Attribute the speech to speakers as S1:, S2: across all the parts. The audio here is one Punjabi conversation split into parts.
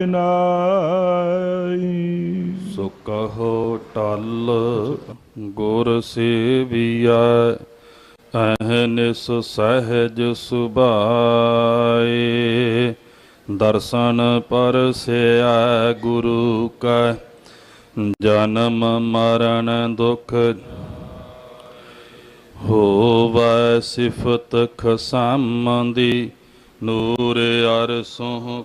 S1: ਨਾਈ
S2: ਸੋ ਕਹੋ ਟਲ ਗੁਰ ਸੇਵੀਐ ਅਹਨਿਸ ਸਹਿਜ ਸੁਭਾਏ। ਦਰਸ਼ਨ ਪਰਸਿਆ ਗੁਰੂ ਕੈ, ਜਨਮ ਮਰਨ ਦੁਖ ਹੋਵੈ ਸਿਫਤ ਖਸਮੰਦੀ ਨੂਰ ਅਰਸੋਂ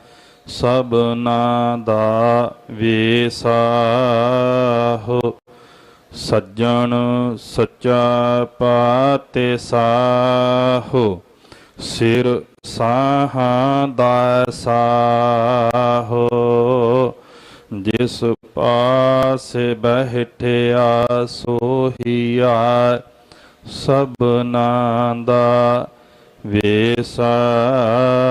S2: ਸਭਨਾ ਦਾ ਵੇਸਾਹੋ। ਸੱਜਣ ਸੱਚਾ ਪਾਤੇ ਸਾਹੋ। ਸਿਰ ਸਾਹਾਂ ਦਾ ਸਾਹੋ। ਜਿਸ ਪਾਸ ਬਹਿਠਿਆ ਸੋਹੀਆ ਸਭਨਾ ਦਾ ਵੇਸਾਹੋ।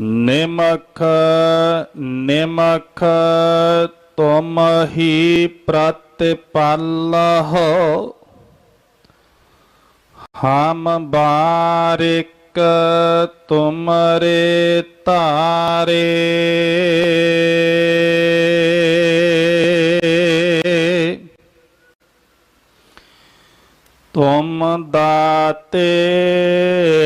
S2: ਨਿਮਖ ਨਿਮਖ ਤੁਮ ਹੀ ਪ੍ਰਤਿਪਾਲਹੁ। ਹਮ ਬਾਰਿਕ ਤੁਮਰੇ ਤਾਰੇ ਤੁਮ ਦਾਤੇ